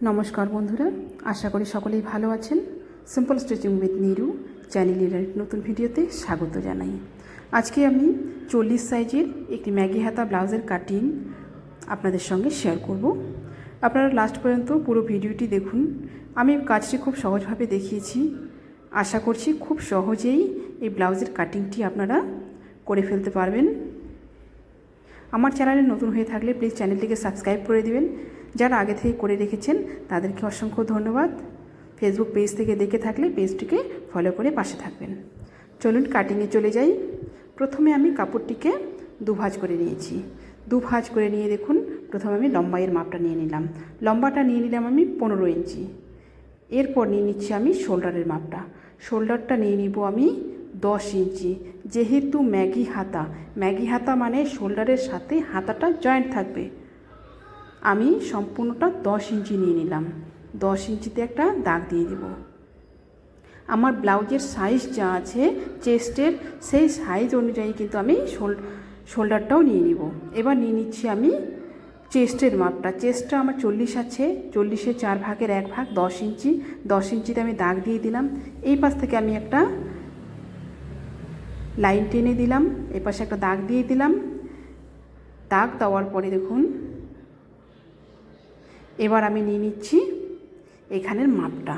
নমস্কার বন্ধুরা, আশা করি সকলেই ভালো আছেন। সিম্পল স্টিচিং উইথ নিরু চ্যানেলের নতুন ভিডিওতে স্বাগত জানাই। আজকে আমি চল্লিশ সাইজের একটি ম্যাগি হাতা ব্লাউজের কাটিং আপনাদের সঙ্গে শেয়ার করব। আপনারা লাস্ট পর্যন্ত পুরো ভিডিওটি দেখুন। আমি কাজটি খুব সহজভাবে দেখিয়েছি। আশা করছি খুব সহজেই এই ব্লাউজের কাটিংটি আপনারা করে ফেলতে পারবেন। আমার চ্যানেলে নতুন হয়ে থাকলে প্লিজ চ্যানেলটিকে সাবস্ক্রাইব করে দিবেন। যারা আগে থেকে করে রেখেছেন, তাদেরকে অসংখ্য ধন্যবাদ। ফেসবুক পেজ থেকে দেখে থাকলে পেজটিকে ফলো করে পাশে থাকবেন। চলুন কাটিংয়ে চলে যাই। প্রথমে আমি কাপড়টিকে দুভাজ করে নিয়েছি। দু ভাঁজ করে নিয়ে দেখুন, প্রথমে আমি লম্বাইয়ের মাপটা নিয়ে নিলাম। লম্বাটা নিয়ে নিলাম আমি পনেরো ইঞ্চি। এরপর নিয়ে নিচ্ছি আমি শোল্ডারের মাপটা। শোল্ডারটা নিয়ে নিব আমি দশ ইঞ্চি। যেহেতু ম্যাগি হাতা ম্যাগি হাতা মানে শোল্ডারের সাথে হাতাটা জয়েন্ট থাকবে। আমি সম্পূর্ণটা দশ ইঞ্চি নিয়ে নিলাম। দশ ইঞ্চিতে একটা দাগ দিয়ে দেব। আমার ব্লাউজের সাইজ যা আছে চেস্টের সেই সাইজ অনুযায়ী কিন্তু আমি শোল শোল্ডারটাও নিয়ে নিব। এবার নিয়ে নিচ্ছি আমি চেস্টের মাপটা। চেস্টটা আমার চল্লিশ আছে। চল্লিশের চার ভাগের এক ভাগ দশ ইঞ্চি। দশ ইঞ্চিতে আমি দাগ দিয়ে দিলাম। এই পাশ থেকে আমি একটা লাইন টেনে দিলাম। এ পাশে একটা দাগ দিয়ে দিলাম। দাগ দেওয়ার পরে দেখুন এবার আমি নিয়ে নিচ্ছি এখানের মাপটা।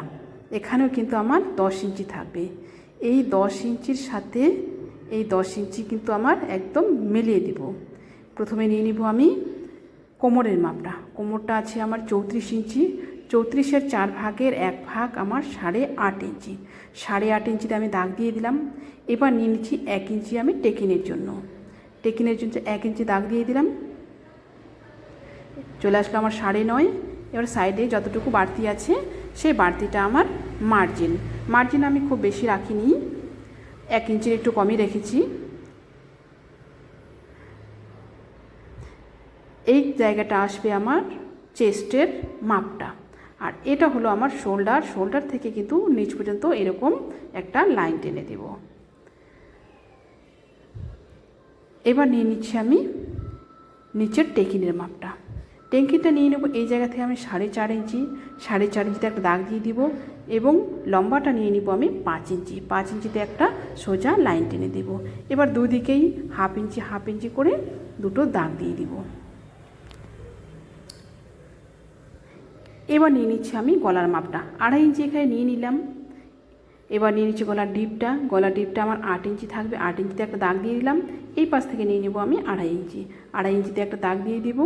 এখানেও কিন্তু আমার দশ ইঞ্চি থাকবে। এই দশ ইঞ্চির সাথে এই দশ ইঞ্চি কিন্তু আমার একদম মিলিয়ে দিব। প্রথমে নিয়ে নিব আমি কোমরের মাপটা। কোমরটা আছে আমার চৌত্রিশ ইঞ্চি। চৌত্রিশের চার ভাগের এক ভাগ আমার সাড়ে আট ইঞ্চি। সাড়ে আট ইঞ্চিতে আমি দাগ দিয়ে দিলাম। এবার নিয়ে নিচ্ছি এক ইঞ্চি আমি টেকিনের জন্য। টেকিনের জন্য এক ইঞ্চি দাগ দিয়ে দিলাম। চলে আসলো আমার সাড়ে নয়। এবার সাইডে যতটুকু বাড়তি আছে, সেই বাড়তিটা আমার মার্জিন মার্জিন আমি খুব বেশি রাখিনি, এক ইঞ্চির একটু কমই রেখেছি। এই জায়গাটা আসবে আমার চেস্টের মাপটা। আর এটা হলো আমার শোল্ডার শোল্ডার থেকে কিন্তু নিচ পর্যন্ত এরকম একটা লাইন টেনে দেব। এবার নিয়ে নিচ্ছি আমি নিচের টেকিনের মাপটা। ট্যাঙ্কিটা নিয়ে নেব। এই জায়গা থেকে আমি সাড়ে চার ইঞ্চি, সাড়ে চার ইঞ্চিতে একটা দাগ দিয়ে দিব এবং লম্বাটা নিয়ে নিব আমি পাঁচ ইঞ্চি। পাঁচ ইঞ্চিতে একটা সোজা লাইন টেনে দেব। এবার দুদিকেই হাফ ইঞ্চি হাফ ইঞ্চি করে দুটো দাগ দিয়ে দিব। এবার নিয়ে নিচ্ছি আমি গলার মাপটা। আড়াই ইঞ্চি এখানে নিয়ে নিলাম। এবার নিয়ে নিচ্ছি গলার ডিপটা। গলার ডিপটা আমার আট ইঞ্চি থাকবে। আট ইঞ্চিতে একটা দাগ দিয়ে দিলাম। এই পাশ থেকে নিয়ে নেব আমি আড়াই ইঞ্চি। আড়াই ইঞ্চিতে একটা দাগ দিয়ে দিব।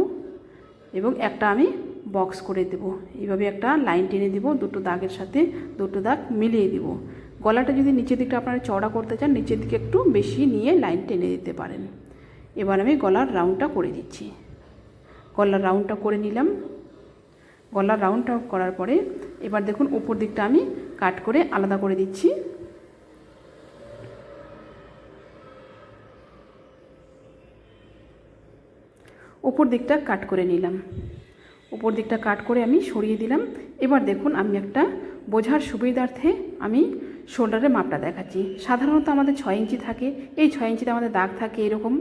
এবং একটা আমি বক্স করে দেব। এইভাবে একটা লাইন টেনে দিব, দুটো দাগের সাথে দুটো দাগ মিলিয়ে দিব। গলাটা যদি নিচের দিকটা আপনারা চড়া করতে চান, নিচের দিকে একটু বেশি নিয়ে লাইন টেনে দিতে পারেন। এবার আমি গলার রাউন্ডটা করে দিচ্ছি। গলার রাউন্ডটা করে নিলাম। গলার রাউন্ডটা করার পরে এবার দেখুন, উপর দিকটা আমি কাট করে আলাদা করে দিচ্ছি। উপর দিকটা কাট করে নিলাম। উপর দিকটা কাট করে আমি সরিয়ে দিলাম। এবার দেখুন আমি একটা বোঝার সুবিধার্থে আমি শোল্ডারের মাপটা দেখাচ্ছি। সাধারণত আমাদের ছয় ইঞ্চি থাকে, এই ছয় ইঞ্চিতে আমাদের দাগ থাকে এরকম।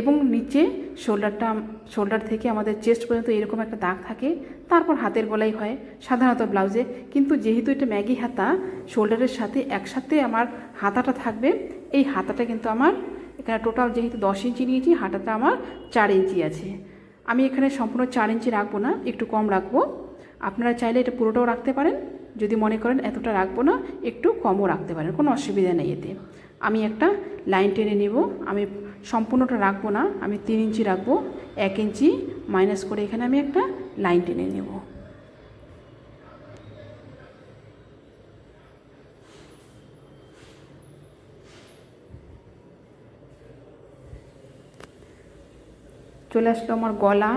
এবং নিচে শোল্ডারটা, শোল্ডার থেকে আমাদের চেস্ট পর্যন্ত এরকম একটা দাগ থাকে। তারপর হাতের গলাই হয়, সাধারণত ব্লাউজে। কিন্তু যেহেতু এটা ম্যাগি হাতা, শোল্ডারের সাথে একসাথে আমার হাতাটা থাকবে, এই হাতাটা কিন্তু আমার এখানে টোটাল যেহেতু দশ ইঞ্চি নিয়েছি হাঁটাতে আমার চার ইঞ্চি আছে। আমি এখানে সম্পূর্ণ চার ইঞ্চি রাখব না, একটু কম রাখব। আপনারা চাইলে এটা পুরোটাও রাখতে পারেন। যদি মনে করেন এতটা রাখব না, একটু কমও রাখতে পারেন, কোনো অসুবিধা নেই এতে। আমি একটা লাইন টেনে নেব। আমি সম্পূর্ণটা রাখব না, আমি তিন ইঞ্চি রাখব, এক ইঞ্চি মাইনাস করে এখানে আমি একটা লাইন টেনে নেব। চলে আসলো আমার গলা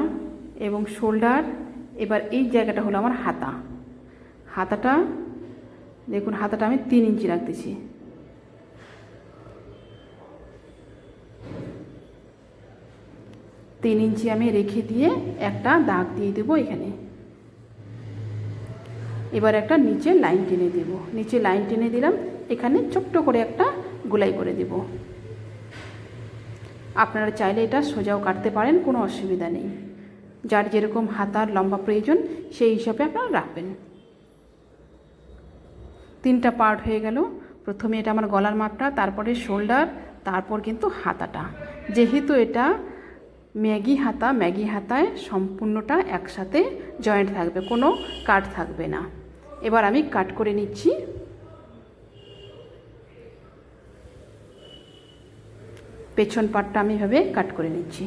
এবং শোল্ডার এবার এই জায়গাটা হলো আমার হাতা। হাতাটা, দেখুন হাতাটা আমি তিন ইঞ্চি রাখতেছি। তিন ইঞ্চি আমি রেখে দিয়ে একটা দাগ দিয়ে দেবো এখানে। এবার একটা নিচে লাইন টেনে দেব। নিচে লাইন টেনে দিলাম, এখানে ছোট্ট করে একটা গোলাই করে দেব। আপনারা চাইলে এটা সোজাও কাটতে পারেন, কোনো অসুবিধা নেই। যার যেরকম হাতার লম্বা প্রয়োজন, সেই হিসাবে আপনারা রাখবেন। তিনটা পার্ট হয়ে গেল। প্রথমে এটা আমার গলার মাপটা, তারপরে শোল্ডার তারপর কিন্তু হাতাটা। যেহেতু এটা ম্যাগি হাতা, ম্যাগি হাতায় সম্পূর্ণটা একসাথে জয়েন্ট থাকবে, কোনো কাট থাকবে না। এবার আমি কাট করে নিচ্ছি। পেছন পাটটা আমি এভাবে কাট করে নিচ্ছি।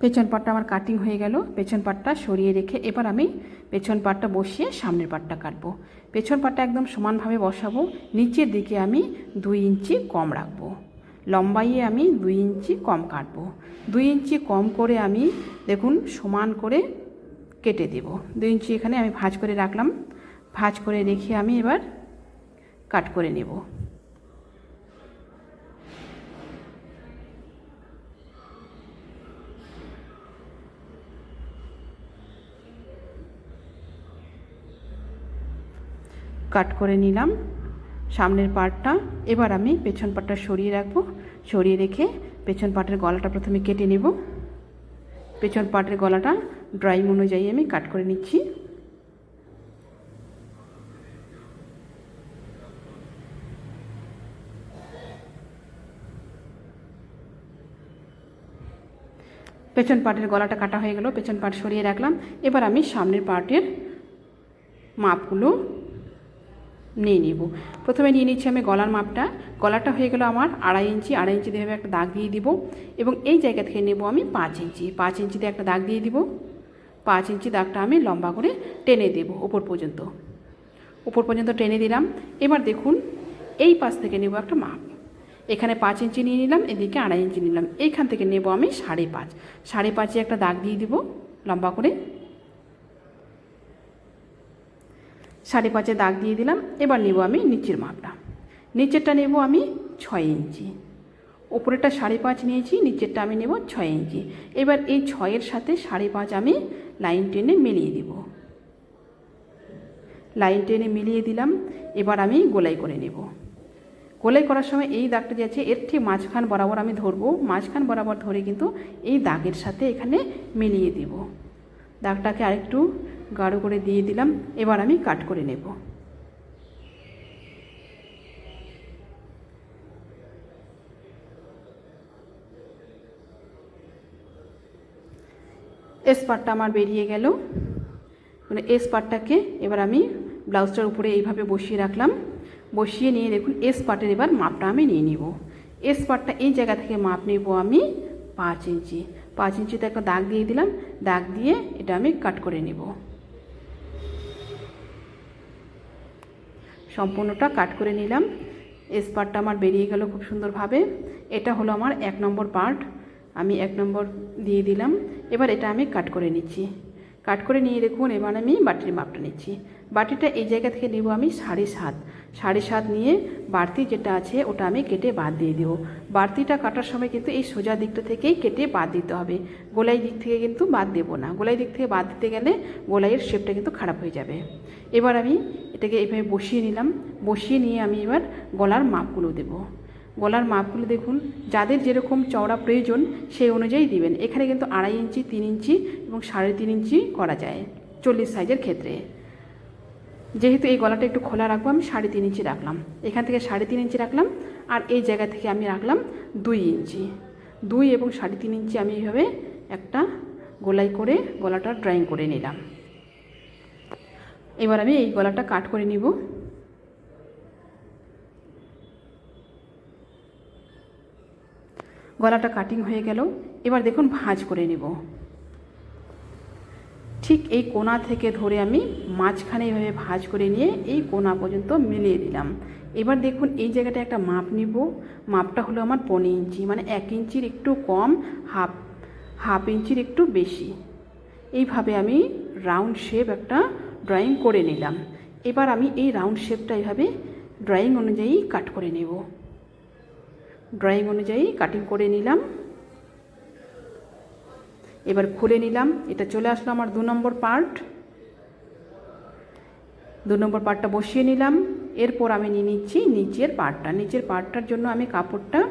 পেছন পাটটা আমার কাটিং হয়ে গেল। পেছন পাটটা সরিয়ে রেখে এবার আমি পেছন পাটটা বসিয়ে সামনের পাটটা কাটবো। পেছন পাটটা একদম সমানভাবে বসাবো। নিচের দিকে আমি দুই ইঞ্চি কম রাখব। লম্বাইয়ে আমি দুই ইঞ্চি কম কাটবো। দুই ইঞ্চি কম করে আমি দেখুন সমান করে কেটে দেব। দুই ইঞ্চি এখানে আমি ভাঁজ করে রাখলাম। ভাঁজ করে রেখে আমি এবার কাট করে নেব। কাট করে নিলাম। সামনের পার্টটা এবার আমি পেছন পাটটা সরিয়ে রাখব। সরিয়ে রেখে পেছন পাটের গলাটা প্রথমে কেটে নেব। পেছন পাটের গলাটা ড্রয়িং অনুযায়ী আমি কাট করে নিচ্ছি। পেছন পাটের গলাটা কাটা হয়ে গেল, পেছন পাট সরিয়ে রাখলাম। এবার আমি সামনের পার্টের মাপগুলো নিয়ে নিব। প্রথমে নিয়ে নিচ্ছি আমি গলার মাপটা। গলাটা হয়ে গেল আমার আড়াই ইঞ্চি। আড়াই ইঞ্চি দিয়ে একটা দাগ দিয়ে দিব। এবং এই জায়গা থেকে নেব আমি পাঁচ ইঞ্চি। পাঁচ ইঞ্চিতে একটা দাগ দিয়ে দিব। পাঁচ ইঞ্চি দাগটা আমি লম্বা করে টেনে দেব ওপর পর্যন্ত। ওপর পর্যন্ত টেনে দিলাম। এবার দেখুন, এই পাশ থেকে নেব একটা মাপ। এখানে পাঁচ ইঞ্চি নিয়ে নিলাম, এদিকে আড়াই ইঞ্চি নিলাম। এইখান থেকে নেব আমি সাড়ে পাঁচ। সাড়ে পাঁচে একটা দাগ দিয়ে দিব লম্বা করে। সাড়ে পাঁচে দাগ দিয়ে দিলাম। এবার নেব আমি নিচের মাপটা। নিচেরটা নেব আমি ছয় ইঞ্চি। ওপরেরটা সাড়ে পাঁচ নিয়েছি, নিচেরটা আমি নেব ছয় ইঞ্চি। এবার এই ছয়ের সাথে সাড়ে পাঁচ আমি লাইন টেনে মিলিয়ে দিব। লাইন টেনে মিলিয়ে দিলাম, এবার আমি গোলাই করে নেব। গোলাই করার সময় এই দাগটা যে আছে, এর ঠিক মাঝখান বরাবর আমি ধরবো। মাঝখান বরাবর ধরে কিন্তু এই দাগের সাথে এখানে মিলিয়ে দিব। দাগটাকে আরেকটু গাঢ় করে দিয়ে দিলাম, এবার আমি কাট করে নেব। এস পার্টটা আমার বেরিয়ে গেল। মানে এস পার্টটাকে এবার আমি ব্লাউজটার উপরে এইভাবে বসিয়ে রাখলাম। বসিয়ে নিয়ে দেখুন এস পার্টের এবার মাপটা আমি নিয়ে নিব। এস পার্টটা এই জায়গা থেকে মাপ নেব আমি পাঁচ ইঞ্চি। পাঁচ ইঞ্চিতে একটা দাগ দিয়ে দিলাম। দাগ দিয়ে এটা আমি কাট করে নেব। সম্পূর্ণটা কাট করে নিলাম। এস পার্টটা আমার বেরিয়ে গেল খুব সুন্দরভাবে। এটা হলো আমার এক নম্বর পার্ট। আমি এক নম্বর দিয়ে দিলাম। এবার এটা আমি কাট করে নিচ্ছি। কাট করে নিয়ে দেখুন, এবার আমি বাটির মাপটা নিচ্ছি। বাটিটা এই জায়গা থেকে নেব আমি সাড়ে সাত। সাড়ে সাত নিয়ে বাড়তি যেটা আছে, ওটা আমি কেটে বাদ দিয়ে দেবো। বাড়তিটা কাটার সময় কিন্তু এই সোজা দিকটা থেকেই কেটে বাদ দিতে হবে। গোলাই দিক থেকে কিন্তু বাদ দেবো না। গোলাই দিক থেকে বাদ দিতে গেলে গোলাইয়ের শেপটা কিন্তু খারাপ হয়ে যাবে। এবার আমি এটাকে এইভাবে বসিয়ে নিলাম। বসিয়ে নিয়ে আমি এবার গলার মাপগুলো দেবো। গলার মাপগুলো দেখুন। যাদের যেরকম চওড়া প্রয়োজন সেই অনুযায়ী দিবেন। এখানে কিন্তু আড়াই ইঞ্চি, তিন ইঞ্চি এবং সাড়ে তিন ইঞ্চি করা যায় চল্লিশ সাইজের ক্ষেত্রে। যেহেতু এই গলাটা একটু খোলা রাখব, আমি সাড়ে তিন ইঞ্চি রাখলাম। এখান থেকে সাড়ে তিন ইঞ্চি রাখলাম আর এই জায়গা থেকে আমি রাখলাম দুই ইঞ্চি। দুই এবং সাড়ে তিন ইঞ্চি আমি এইভাবে একটা গোলাই করে গলাটা ড্রয়িং করে নিলাম। এবার আমি এই গলাটা কাট করে নিব। গলাটা কাটিং হয়ে গেল। এবার দেখুন ভাঁজ করে নেব। ঠিক এই কোনা থেকে ধরে আমি মাঝখানে এইভাবে ভাঁজ করে নিয়ে এই কোনা পর্যন্ত মিলিয়ে দিলাম। এবার দেখুন এই জায়গাটা একটা মাপ নিব। মাপটা হলো আমার পনেরো ইঞ্চি মানে এক ইঞ্চির একটু কম, হাফ হাফ ইঞ্চির একটু বেশি। এইভাবে আমি রাউন্ড শেপ একটা ড্রয়িং করে নিলাম। এবার আমি এই রাউন্ড শেপটা এইভাবে ড্রয়িং অনুযায়ী কাট করে নেব। ড্রয়িং অনুযায়ী কাটিং করে নিলাম। এবার খুলে নিলাম। এটা চলে আসলো আমার দু নম্বর পার্ট। দু নম্বর পার্টটা বসিয়ে নিলাম। এরপর আমি নিয়ে নিচ্ছি নিচের পার্টটা। নিচের পার্টটার জন্য আমি কাপড়টা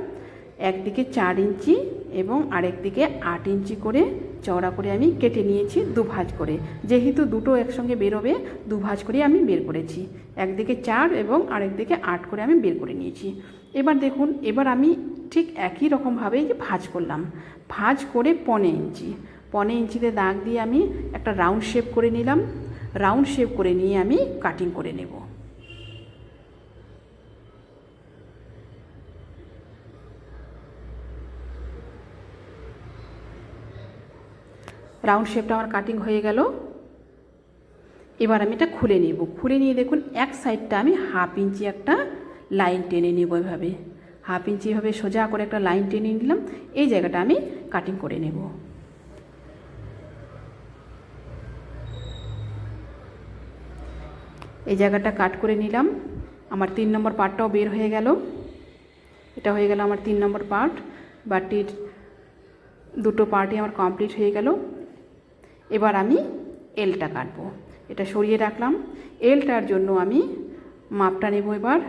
একদিকে চার ইঞ্চি এবং আরেকদিকে আট ইঞ্চি করে চওড়া করে আমি কেটে নিয়েছি দু ভাঁজ করে। যেহেতু দুটো একসঙ্গে বেরোবে দু ভাঁজ করে আমি বের করেছি। একদিকে চার এবং আরেক দিকে আট করে আমি বের করে নিয়েছি। এবার দেখুন, এবার আমি ঠিক একই রকমভাবে যে ভাঁজ করলাম। ভাঁজ করে পনে ইঞ্চি। পনে ইঞ্চিতে দাগ দিয়ে আমি একটা রাউন্ড শেপ করে নিলাম। রাউন্ড শেপ করে নিয়ে আমি কাটিং করে নেব। রাউন্ড শেপটা আমার কাটিং হয়ে গেল। এবার আমি এটা খুলে নেব। খুলে নিয়ে দেখুন, এক সাইডটা আমি হাফ ইঞ্চি একটা লাইন টেনে নেব এভাবে। হাফ ইঞ্চি এভাবে সোজা করে একটা লাইন টেনে নিলাম। এই জায়গাটা আমি কাটিং করে নেব। এই জায়গাটা কাট করে নিলাম। আমার তিন নম্বর পার্টটাও বের হয়ে গেল। এটা হয়ে গেল আমার তিন নম্বর পার্ট বাটির দুটো পার্টই আমার কমপ্লিট হয়ে গেল। এবার আমি এলটা কাটবো। এটা সরিয়ে রাখলাম। এলটার জন্য আমি মাপটা নেব এবার।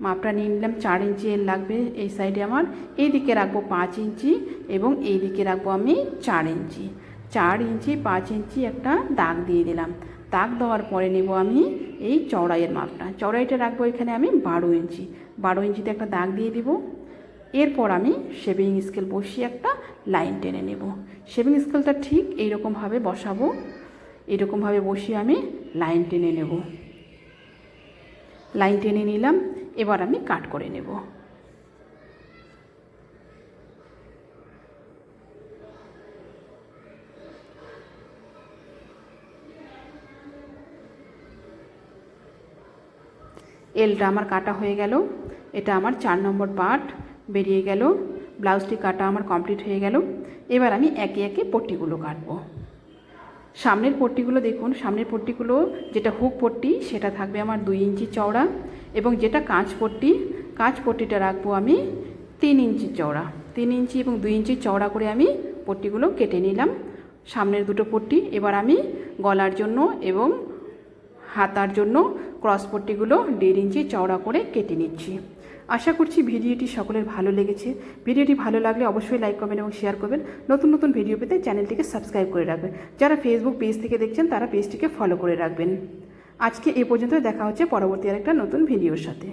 মাপটা নিয়ে নিলাম, চার ইঞ্চি এল লাগবে এই সাইডে আমার। এই দিকে রাখব পাঁচ ইঞ্চি এবং এই দিকে রাখব আমি চার ইঞ্চি। চার ইঞ্চি, পাঁচ ইঞ্চি একটা দাগ দিয়ে দিলাম। দাগ দেওয়ার পরে নেব আমি এই চওড়াইয়ের মাপটা। চওড়াইটা রাখব এখানে আমি বারো ইঞ্চি। বারো ইঞ্চিতে একটা দাগ দিয়ে দিব। এরপর আমি শেভিং স্কেল বসিয়ে একটা লাইন টেনে নেব। শেভিং স্কেলটা ঠিক এইরকমভাবে বসাবো। এরকমভাবে বসিয়ে আমি লাইন টেনে নেব। লাইন টেনে নিলাম। এবার আমি কাট করে নেব। এলটা আমার কাটা হয়ে গেল, এটা আমার চার নম্বর পার্ট বেরিয়ে গেল, ব্লাউজটি কাটা আমার কমপ্লিট হয়ে গেল, এবার আমি একে একে পট্টিগুলো কাটবো। সামনের পট্টিগুলো দেখুন, সামনের পট্টিগুলো যেটা হুক পট্টি, সেটা থাকবে আমার দুই ইঞ্চি চওড়া এবং যেটা কাঁচ পট্টি, কাঁচ পট্টিটা রাখব আমি তিন ইঞ্চি চওড়া। তিন ইঞ্চি এবং দুই ইঞ্চি চওড়া করে আমি পট্টিগুলো কেটে নিলাম। সামনের দুটো পট্টি, এবার আমি গলার জন্য এবং হাতার জন্য ক্রস পট্টিগুলো দেড় ইঞ্চি চওড়া করে কেটে নিচ্ছি। আশা করছি ভিডিওটি সকলের ভালো লেগেছে। ভিডিওটি ভালো লাগলে অবশ্যই লাইক করবেন এবং শেয়ার করবেন। নতুন নতুন ভিডিও পেতে চ্যানেলটিকে সাবস্ক্রাইব করে রাখবেন। যারা ফেসবুক পেজ থেকে দেখছেন, তারা পেজটিকে ফলো করে রাখবেন। আজকে এ পর্যন্ত দেখা হচ্ছে পরবর্তী আরেকটা নতুন ভিডিওর সাথে।